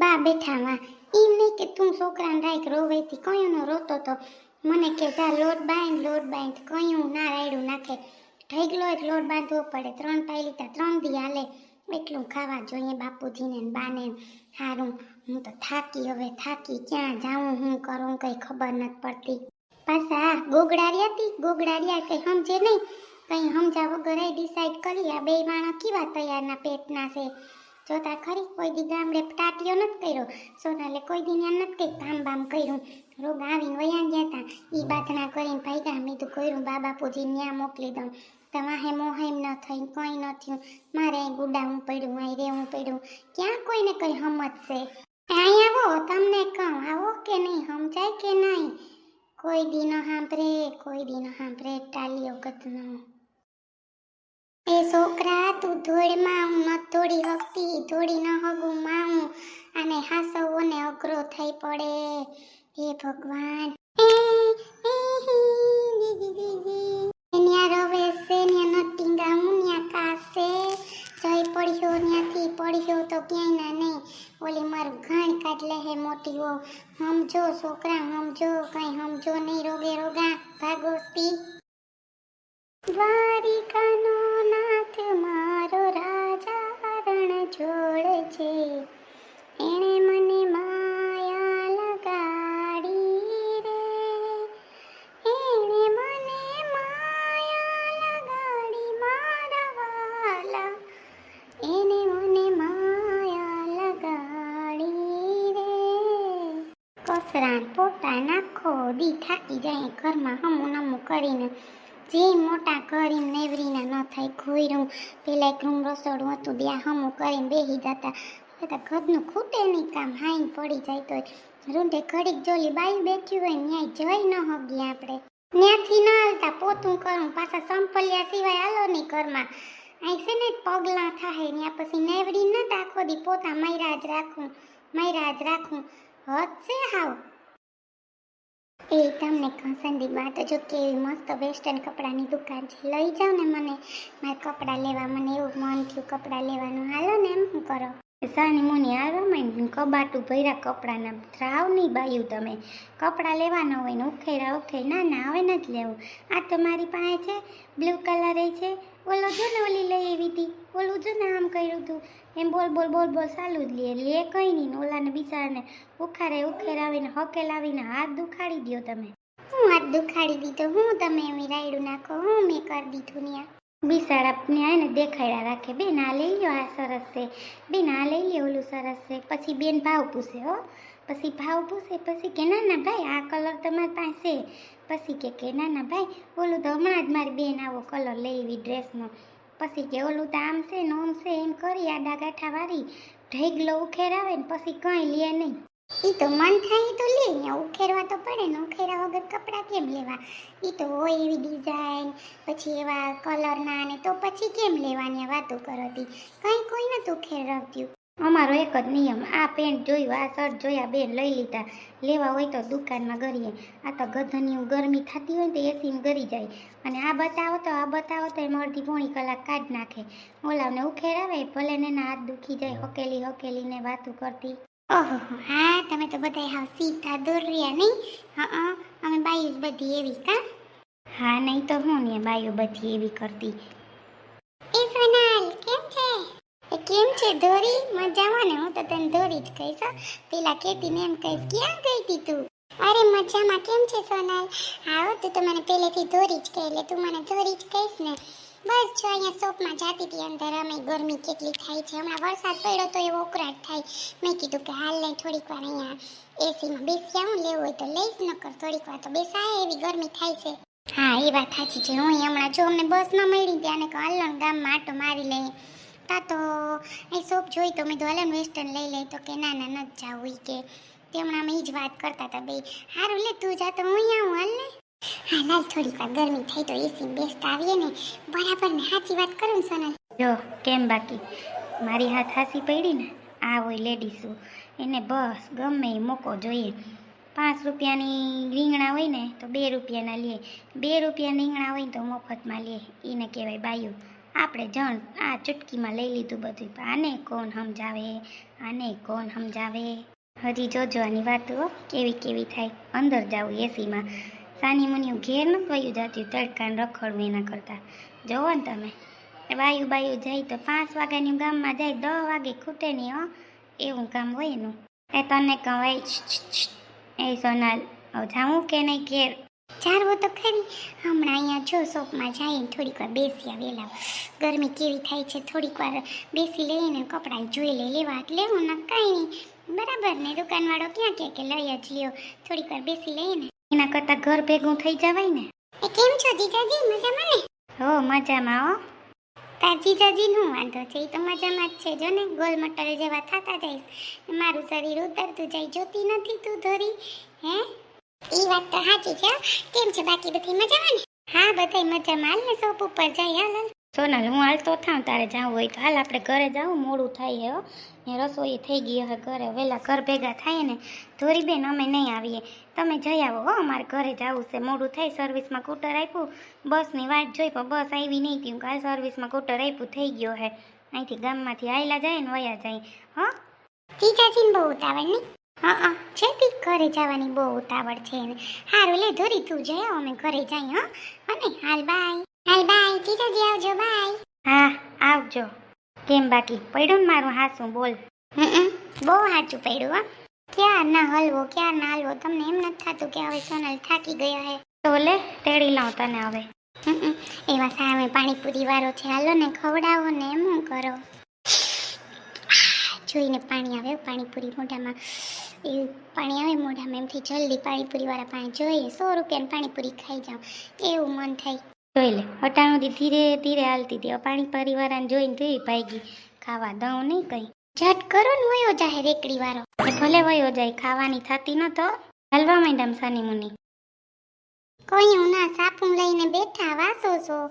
બા બેઠા માં એમ નહીં કે તું છોકરાને રાખ રોવેથી કયું નો રોતો તો. મને કે જા, લોટ બાંધ લોટ બાંધ. કયું ના રાયડું નાખે. ઢગલો એક લોટ બાંધવો પડે. ત્રણ પાઈ લીધા ત્રણ દી હાલે. એટલું ખાવા જોઈએ બાપુજીને ને બાને સારું હું તો થાકી હવે, થાકી. ક્યાં જાઉં, હું કરું, કંઈ ખબર નથી પડતી. પાછા ગોગડારી હતી ગોગડારી કંઈ સમજે નહીં. કંઈ સમજા વગર ડિસાઈડ કરી, આ બે માણસ કેવા તૈયારના પેટના છે? જોતા ખરી કોઈ દી ગામડે ટાટિયો નથી કર્યો. સોનાલે કોઈ દી ત્યાં નથી કંઈક કામ બામ કર્યું. રોગ આવીને વયા ગયા હતા એ બાથણા કરીને ભાઈગા મેં તો કર્યું બાબા બાપુજી ત્યાં મોકલી દઉં. તમારે મોહેમ ન થઈ કંઈ ન થયું. મારે અહીં ગુડાવું પડ્યું અહીં રહેવું પડ્યું. ક્યાં કોઈને કંઈ સમજશે અહીં આવો તમને કહું આવો કે નહીં સમજાય કે નહીં? કોઈ દી ન સાંભળે કોઈ દી ન સાંભળે ટાલીઓ ગતનો એ છોકરા, તું ધોળમાં હું ન ધોળી હકતી, ધોળી ન હગું માવું અને હાસવો ને અઘરો થઈ પડે. હે ભગવાન. પડ્યો ન્યાથી પડ્યો તો ક્યાંય ના નહીં. ઓલી મારું ઘાણ કાઢ લે હે મોટી હો સમજો છોકરા સમજો કઈ સમજો નહીં. રોગે રોગા ભાગોસ્તી દ્વારિકાનો દી થાકી જાય ઘરમાં હમું નમું કરીને. જે મોટા કરીને નેવરીના ન થાય ખોયરું પેલા એક રૂમ રસોડું હતું ત્યાં હમું કરીને બેસી જતા. બધા ઘરનું ખૂટે નહીં કામ, હાઈન પડી જાય તો રૂંઢે ઘડીક જોલી બાઈ બેઠી હોય, ન્યાય જઈ ન હગી આપણે. ત્યાંથી ન હાલતા, પોતું કરું, પાછા સંપલ્યા સિવાય હાલો નહીં ઘરમાં. અહીં છે ને પગલાં થાય ત્યાં પછી નેવડી ન આખો દી પોતા મૈરા જ રાખું મૈરા જ રાખું. હદ છે હાવ. એ તમને કંસંદી વાત જો કેવી મસ્ત વેસ્ટર્ન કપડાની દુકાન છે. લઈ જાઓ ને મને. મારે કપડાં લેવા, મને એવું મન થયું કપડાં લેવાનું. હાલો ને એમ શું કરો? સાની મુની હાલો માંડી કબાટું ભર્યા કપડાના ત્રાવ નહીં બાયું તમે. કપડાં લેવાના હોય ને ઉખેરા ઉખેર ના ના, હવે નથી લેવું. આ તો મારી પાસે છે. બ્લુ કલર છે. ઓલો જો ને ઓલી લઈ આવી હતી. ઓલું જો ને આમ કર્યું હતું એમ બોલ બોલ બોલ બોલ, ચાલુ જ લે. લે કંઈ નહીં, ઓલાને બિચારાને ઉખારે, ઉખેર આવીને, હકેલ આવીને હાથ દુખાડી દ્યો તમે. હું હાથ દુખાડી દીધો? હું તમે એમ રાયડું નાખો? હું મેં કરી દીધું ત્યાં બિસાડા ને ને દેખાડ્યા રાખે. બેન આ લઈ લ્યો આ સરસ છે. બેન આ લઈ લે ઓલું સરસ છે. પછી બેન ભાવ પૂછે, હો. પછી ભાવ પૂછે, પછી કે, ના ના ભાઈ, આ કલર તમારી પાસે પછી કે કે ના ના ભાઈ, ઓલું તો હમણાં જ મારી બેન આવો કલર લઈ એવી ડ્રેસનો પછી કે, ઓલું તો આમ છે ને છે, એમ કરી આડા ગાંઠા વાળી, ઢેગલો ઉખેરાવે ને પછી કંઈ લે નહીં. એ તો મન થાય તો લે ઉખેરવા તો પડે ને ઉખેરા વગર કપડાં કેમ લેવા? એ તો હોય એવી ડિઝાઇન પછી એવા કલરના ને તો પછી કેમ લેવાની વાતો કરતી? કંઈ કોઈ નતું ઉખેરવતું અમારો એક જ નિયમ. આ પેન્ટ જોયું આ શર્ટ જોયા બેન લઈ લીધા. લેવા હોય તો દુકાનમાં ગરીએ. આ તો ગધની ગરમી થતી હોય ને તો એસીમાં ગરી જાય. અને આ બતાવો તો આ બતાવો તો એમાં અડધી પોણી કલાક કાઢ નાખે. ઓલાવને ઉખેરાવે ભલે ને એના હાથ દુખી જાય હકેલી હકેલીને વાતું કરતી. ઓહો હા તમે તો બધા હાવ સીધા દોર્યા નહીં હા અમે બાઈ બધી એવી કા? હા નહીં તો હું ને બાઈઓ બધી એવી કરતી એ સોનાલ કેમ છે એ કેમ છે ધોરી? મજામાં ને? હું તો તને ધોરી જ કહીશ પેલા કેતી ને એમ કહીશ, ક્યાં ગઈ હતી તું? અરે, મજામાં. કેમ છે સોનાલ? આવો તું તો મને પહેલેથી ધોરી જ કહે એટલે તું મને ધોરી જ કહીશ ને. બસ, જો અહીંયા શોપમાં જાતી હતી અંદર અમે ગરમી કેટલી થાય છે. હમણાં વરસાદ પડ્યો તો એવો ઉકળાટ થાય. મેં કીધું કે હાલ લઈ થોડીક વાર અહીંયા એસીમાં બેસી આવું લેવું હોય તો લઈશ, નકર થોડીક વાર તો બેસાય એવી ગરમી થાય છે. હા, એ વાત સાચી છે. હું હમણાં જો અમને બસ ન મળી ત્યાં ને ને ગામમાં આટો મારી લઈએ. તા તો એ શોપ જોઈ તો મેં હાલો વેસ્ટર્ન લઈ લઈ તો કે, ના ના નથી જાવું કે. તે હમણાં અમે એ જ વાત કરતા હતા બે. હારું, લે, તું જા તો હું આવું, હાલ ને હા, લાલ, થોડીક વાર ગરમી થઈ તો એસી બેસતા આવીએ ને. બરાબર ને સાચી વાત કરું ને, સોનલ. જો, કેમ બાકી? મારી હાથ હાસી પડી ને? આ હોય લેડીઝો એને બસ ગમે એ મોકો જોઈએ. પાંચ રૂપિયાની રીંગણા હોય ને, તો બે રૂપિયાના લે. બે રૂપિયા રીંગણા હોય ને, તો મફતમાં લે. એને કહેવાય બાયું. આપણે જણ આ ચુટકીમાં લઈ લીધું બધું. પણ આને કોણ સમજાવે? આને કોણ સમજાવે? હજી જોજો આની વાતો કેવી કેવી થાય. અંદર જાવું એસીમાં. સાની મુનિયું ઘેર ન વયું જતી તડકાને રખડવું એના કરતાં. જોવો ને તમે. એ બાયું જાય તો પાંચ વાગ્યાની ગામમાં જાય દસ વાગે ખૂટે નહીં હો, એવું કામ હોય એનું. એ તને કહું એ સોનાલ જાઉં કે નહીં ઘેર? ચારવો તો ખરી. હમણાં અહીંયા જો શોપમાં જઈને થોડીક વાર બેસી આવેલા ગરમી કેવી થાય છે? થોડીક વાર બેસી લઈને કપડાં જોઈ લે લેવા લેવું ના કાંઈ નહીં. બરાબર ને? દુકાનવાળો ક્યાં ક્યાં કે લઈ જ લ્યો. થોડીક વાર બેસી લઈને એના કરતાં ઘર ભેગું થઈ જવાય ને. એ કેમ છો જીજાજી? મજામાં ને? હો મજામાં હો. તાર જીજાજીનું વાંધો છે? એ તો મજામાં જ છે. જો ને ગોલ મટલ જેવા થતા જઈશ. મારું શરીર ઉતરતું જાય જોતી નથી તું ધરી. હે? એ વાત તો સાચી છે કેમ છે બાકી બધી મજામાં ને? હા બધાય મજામાં. હાલ ને શોપ ઉપર જાય હાલ સોનલ હું હાલ તો થાઉં તારે જવું હોય તો. હાલ આપણે ઘરે જાઉં મોડું થાય હે ને રસોઈ થઈ ગઈ હવે ઘરે. વહેલા ઘર ભેગા થાય ને ધોરી બેન અમે નહીં આવીએ. તમે જઈ આવો હો અમારે ઘરે જવું છે. મોડું થાય સર્વિસમાં કૂટર આપ્યું. બસની વાટ જોઈ પણ બસ આવી નહીં હતી કાલ સર્વિસમાં કૂટર આપ્યું થઈ ગયો હે. અહીંથી ગામમાંથી આયલા જાય ને વયા જાય. હા? જીજાજીને બહુ ઉતાવળ નહીં હા હા. છે તી ઘરે જવાની બહુ ઉતાવળ છે ને હારું લે ધોરી તું જઈ અમે ઘરે જઈ હો. અને હાલ બાય. હાલ બાય. જીજાજી આવજો બાય. હા આવજો. કેમ બાકી? પડ્યું ને મારું હાસું? બોલ. હમ બહુ હાચું પડ્યું હા. ક્યાં ના હલવો ક્યાં ના હલવો? તમને એમ નથી થતું કે હવે સોનલ થાકી ગયા હે. તો લે તેડી લાવ તને હવે. હમ, એવા સામે પાણીપુરી વાળો છે. હાલો ને ખવડાવો ને એમ હું કરો? જોઈને પાણી આવે પાણીપુરી મોઢામાં. એ પાણી આવે મોઢામાં, એમથી જલ્દી પાણીપુરી વાળા પાણી જોઈએ, સો રૂપિયાની પાણીપુરી ખાઈ જાઉં એવું મન થાય. જોઈ લે, અટાણુંથી ધીરે ધીરે હાલતી હતી પરિવારને જોઈને જોઈ ભાગી, ખાવા દઉં નહીં કઈ. જટ કરો ને વયો જાહેર એકડી વાળો ભલે વયો જાય, ખાવાની થતી ન તો હલવા માંડ્યા સાની મુની. કોઈ હું ના સાપું લઈને બેઠા વાસો છો.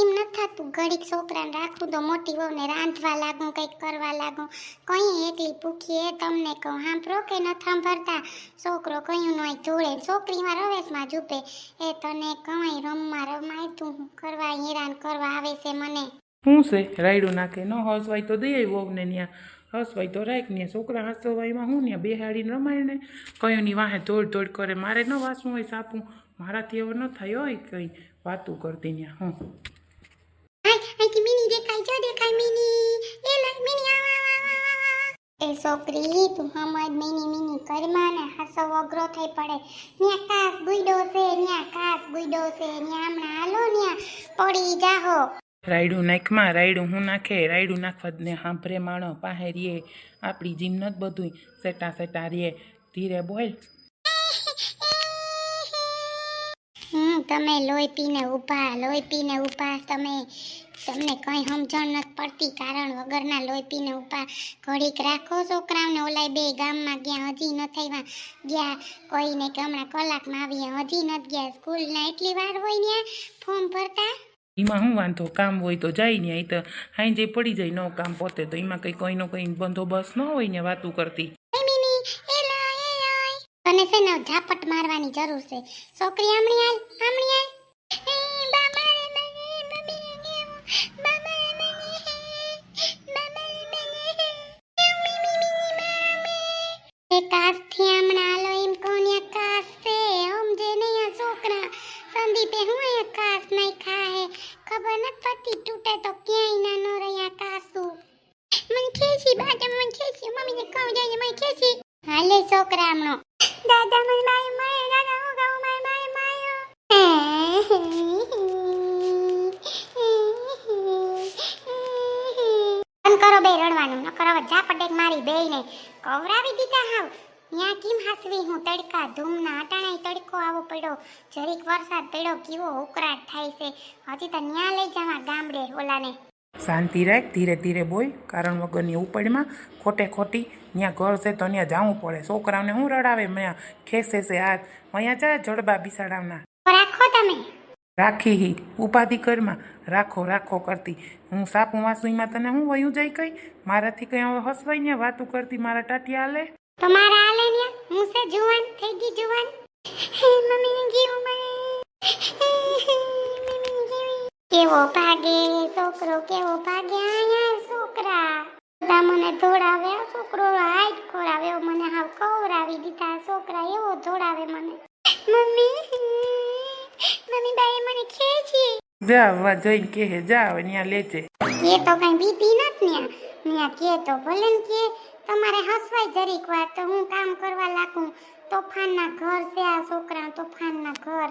એમ ન થતું ઘડીક છોકરાને રાખું તો મોટી વહુને રાંધવા લાગું, કંઈક કરવા લાગું. કઈ એકલી ભૂખી એ તમને કહું સાંભળો કે ન સાંભળતા છોકરો કયું નો ધોળે છોકરીમાં રવેશમાં જુપે એ તને કઈ રમવા રમાય તું? કરવા હેરાન કરવા આવે છે મને. શું છે? રાયડું નાખે. ન હસવાય તો દઈ વહુને ત્યાં હસવાય તો રાખ ને છોકરા હસવાયમાં હું ને બેહાડીને રમાય ને? કયોની વાહે દોડ ધોડ કરે. મારે ન વાસવું હોય સાપું. મારાથી એવો ન થયો હોય કંઈ વાતું કરતી ત્યાં હું. મિની દેખાય જો દેખાય મિની. એ મિની. એ છોકરી તું હમજ મિની મિની કરમાં ને હાસો અઘરો થઈ પડે. ન્યા કાસ ગુઈડો છે ન્યા કાસ ગુઈડો છે ન્યા હમણાં હાલો ન્યા પડી જાહો. રાયડું નાખમાં રાયડું હું નાખે રાયડું નાખવા ને હાંભરે માણો પાહે રીએ. આપણી જીમ નથી બધું સેટા સેટા રીએ. ધીરે બોલ. તમે લોહી પીને ઊભા, લોહી પીને ઊભા, તમે તમને કંઈ સમજણ નથી પડતી કારણ વગરના લોહી પીને ઊભા. ઘડીક રાખો છોકરાઓને, ઓલાય બે ગામમાં ગયા, હજી ન થયા. ગયા કોઈને કે હમણાં કલાકમાં આવીએ, હજી નથી ગયા. સ્કૂલના એટલી વાર હોય ને ફોર્મ ભરતા? એમાં શું વાંધો, કામ હોય તો જાય ને અહીં તો હાઈ જે પડી જાય, ન કામ પોતે તો. એમાં કંઈ કોઈનો કંઈ બંદોબસ્ત ન હોય ને વાતું કરતી. તને છે ને ઝાપટ મારવાની જરૂર છે. છોકરી આમણી હાલ આમણી હાલ. તૂટે તો ક્યાંય ના નો રહ્યા કાસુ મને ખેંચી બાજા મને ખેંચી, મમ્મીને કહું છોકરા હમણો. કરો બે રડવાનું ન કરો ઝાપટ એક મારી બેયને કવરાવી દીધા હાવ. ત્યાં કેમ હાસવી હું? તડકા ધૂમના અટાણાય તડકો આવો પડ્યો. જરીક વરસાદ પડ્યો, કેવો ઉકળાટ થાય છે. હજી તો ન્યા લઈ જવા ગામડે ઓલાને. શાંતિ રાખ ધીરે ધીરે બોલ. કારણ વગરની ઉપડમાં ખોટે ખોટી ત્યાં ઘર છે તો ત્યાં જવું પડે. છોકરાઓને હું રડાવે? મેં ખેસે છે આ અહીંયા જા જડબા બિસાડાવના. રાખો તમે. રાખી હી. ઉપાધિ કરમાં રાખો રાખો કરતી. હું સાપું વાસુઈમાં તને હું વયું જઈ કઈ? મારાથી કઈ હવે હસવાઈ ને વાતું કરતી મારા ટાટિયા હાલે? તમારા મારા આલે ને હું સે જુવાન? થઈ ગઈ જુવાન? મમ્મી ને જીવ મને કેવો ભાગે છોકરો કેવો ભાગે આયા છોકરા? બધા મને ધોડાવે છોકરો હાઈટ ખોરાવે મને હાવ કવરાવી દીધા. છોકરા એવો ધોડાવે મને. મમ્મી મમ્મી બાઈ મને ખેંચી જા વા જઈને હે જા હવે લેજે. કે તો કઈ બીતી નથી ન્યા. ન્યા કે તો ભલે કે તમારે હસવાય જરીક વાર તો હું કામ કરવા લાગું. તોફાનના ઘર છે આ છોકરા તોફાનના ઘર.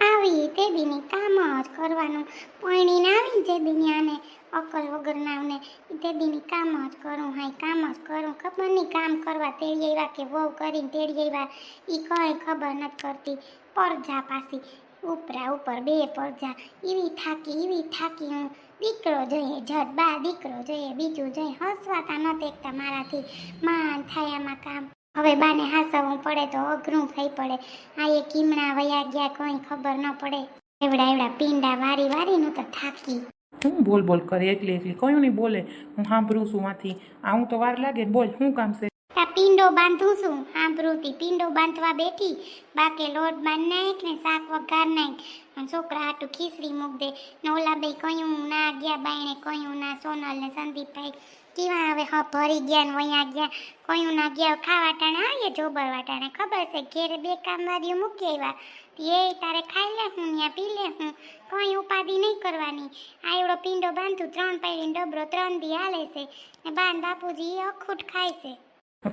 આવી તે દીની કામ જ કરવાનું. પૈણીને આવી જે દુનિયાને, અકલ વગર નાવને તે દીની કામ જ કરું, હાય, કામ જ કરું. ખબર નહીં કામ કરવા તેડી આવ્યા કે વહુ કરીને તેડી આવ્યા? એ કંઈ ખબર નથી કરતી પરજા પાસી ઉપરા ઉપર બે પરજા. એવી થાકી એવી થાકી હું. દીકરો જોઈએ, જટ બા, દીકરો જોઈએ, બીજું જોઈએ. હસવાતા ન એકતા મારાથી. માન થાય આમાં કામ. હવે બાને હાસવું પડે તો અઘરું થઈ પડે. આ એ કીમણા વયા ગયા કોઈ ખબર ન પડે. એવડા એવડા પીંડા વારી વારીનું તો થાકી. હું બોલ બોલ કરે એટલે એકલી કયું નહીં બોલે. હું સાંભળું છું માંથી આવું તો વાર લાગે બોલ શું કામ છે? આ પિંડો બાંધું છું સાંભળુતી પિંડો બાંધવા બેઠી બાકે લોટ બાંધ નાખ ને શાક વઘાર નાખ. અને છોકરા હાટું ખીચડી મૂક દે. ને ઓલા બે કયું ના ગયા બાયણે કયું ના સોનલ ને સંદીપભાઈ. કેવા હવે હ, ભરી ગયા ને વયા ગયા. કયું ના ગયા. ખાવા ટાણે આવીએ જોબર વાટાણે ખબર છે, ઘેર બે કામવારીઓ મૂકી આવ્યા. એ તારે ખાઈ લે હું ત્યાં પી લે હું. કોઈ ઉપાધિ નહીં કરવાની. આ એવડો પિંડો બાંધું, ત્રણ પાડીને ડબરો, ત્રણ દી હાલે છે. ને બાન બાપુજી અખૂટ ખાય છે.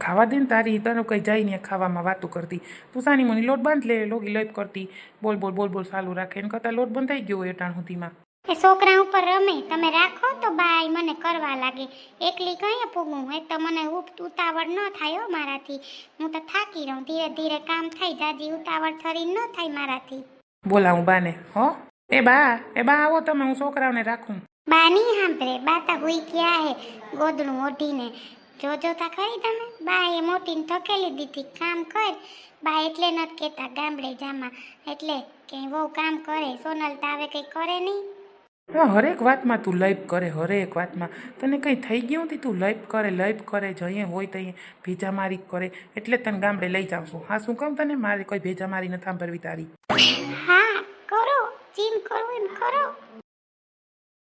ખાવા દે ને તારી તને કંઈ જાય ને ખાવામાં વાતું કરતી. તું સાની મુની લોટ બાંધ લે, લોગી લપ કરતી. બોલ બોલ બોલ બોલ સાલું રાખે. એને કરતાં લોટ બંધાઈ ગયો હોય એટાણ સુધીમાં. એ છોકરા ઉપર રમે તમે રાખો તો બાય મને કરવા લાગે. એકલી કઈ પૂગું? એ તો મને ઉતાવળ ન થાય હો મારાથી. હું તો થાકી રહું. ધીરે ધીરે કામ થાય જાજી ઉતાવળ થરી ન થાય મારાથી. બોલાવું બાને હો? એ બા એ બા આવો તમે હું છોકરાઓને રાખું. બા નહીં સાંભળે. બા તો હુઈ ગયા હે ગોદડું ઓઢીને જોજો તા ખરી તમે? બા એ મોટીને ધકેલી દીધી. કામ કર. બા એટલે નથી કહેતા ગામડે જામાં. એટલે કે બહુ કામ કરે. સોનલ તાવે કંઈ કરે નહીં. હા હરેક વાતમાં તું લઈપ કરે, હરેક વાતમાં. તને કંઈ થઈ ગયું હતી? તું લઈપ કરે લઈપ કરે, જઈએ હોય તઈએ. ભેજા મારી કરે. એટલે તને ગામડે લઈ જાઉં છું. હા, શું કહું તને? મારે કોઈ ભેજા મારી નથી સાંભળવી તારી. હા, કરો. જીમ કરો એમ કરો.